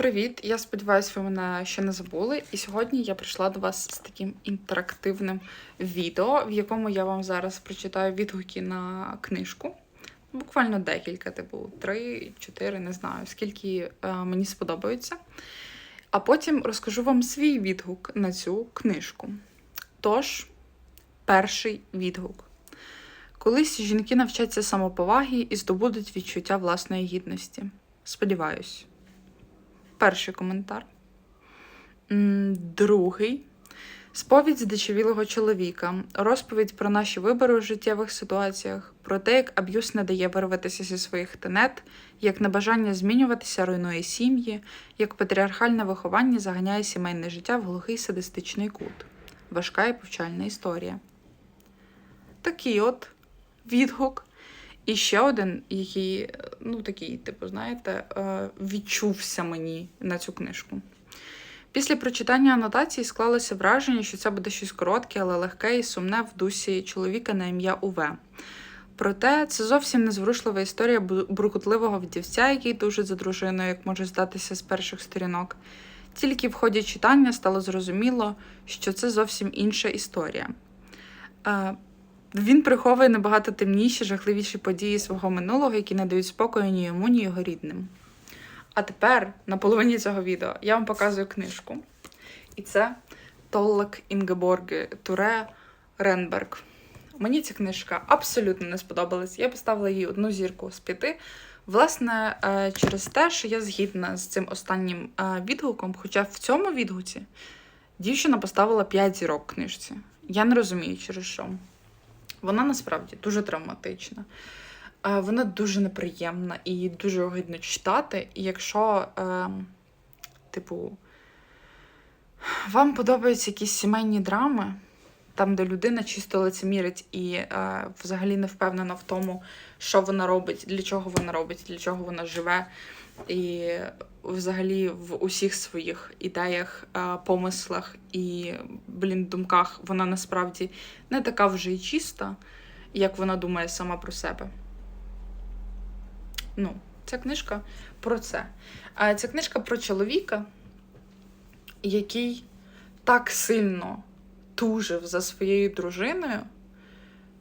Привіт! Я сподіваюся, ви мене ще не забули. І сьогодні я прийшла до вас з таким інтерактивним відео, в якому я вам зараз прочитаю відгуки на книжку. Буквально декілька, типу, три, чотири, не знаю, скільки е, мені сподобаються. А потім розкажу вам свій відгук на цю книжку. Тож, перший відгук. Колись жінки навчаться самоповаги і здобудуть відчуття власної гідності. Сподіваюсь. Перший коментар. Другий. Сповідь здичавілого чоловіка. Розповідь про наші вибори у життєвих ситуаціях, про те, як аб'юз не дає вирватися зі своїх тенет, як небажання змінюватися руйнує сім'ї, як патріархальне виховання заганяє сімейне життя в глухий садистичний кут. Важка і повчальна історія. Такий от відгук. І ще один, який, е, ну такий, типу, знаєте, е, відчувся мені на цю книжку. Після прочитання анотації склалося враження, що це буде щось коротке, але легке і сумне в дусі чоловіка на ім'я Уве. Проте це зовсім не зворушлива історія буркутливого вдівця, який тужить за дружиною, як може здатися з перших сторінок. Тільки в ході читання стало зрозуміло, що це зовсім інша історія. Він приховує набагато темніші, жахливіші події свого минулого, які не дають спокою ні йому, ні його рідним. А тепер, на половині цього відео, я вам показую книжку. І це Толлак Інгеборги Туре Ренберг. Мені ця книжка абсолютно не сподобалась. Я поставила їй одну зірку з п'яти. Власне, е, через те, що я згідна з цим останнім е, відгуком, хоча в цьому відгуці дівчина поставила 5 зірок книжці. Я не розумію, через що. Вона насправді дуже травматична. Е, Вона дуже неприємна і дуже огидно читати. І якщо, е, типу, вам подобаються якісь сімейні драми, там, де людина чисто лицемірить і е, взагалі не впевнена в тому, що вона робить, для чого вона робить, для чого вона живе, і взагалі в усіх своїх ідеях, е, помислах і, блін, думках вона насправді не така вже й чиста, як вона думає сама про себе. Ну, ця книжка про це. А ця книжка про чоловіка, який так сильно тужив за своєю дружиною,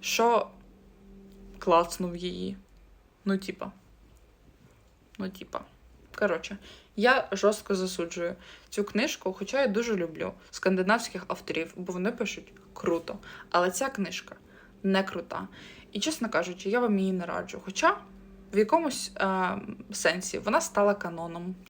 що клацнув її. Ну, типа. Ну, типа. Коротше, я жорстко засуджую цю книжку, хоча я дуже люблю скандинавських авторів, бо вони пишуть круто. Але ця книжка не крута. І, чесно кажучи, я вам її не раджу. Хоча в якомусь е, сенсі вона стала каноном.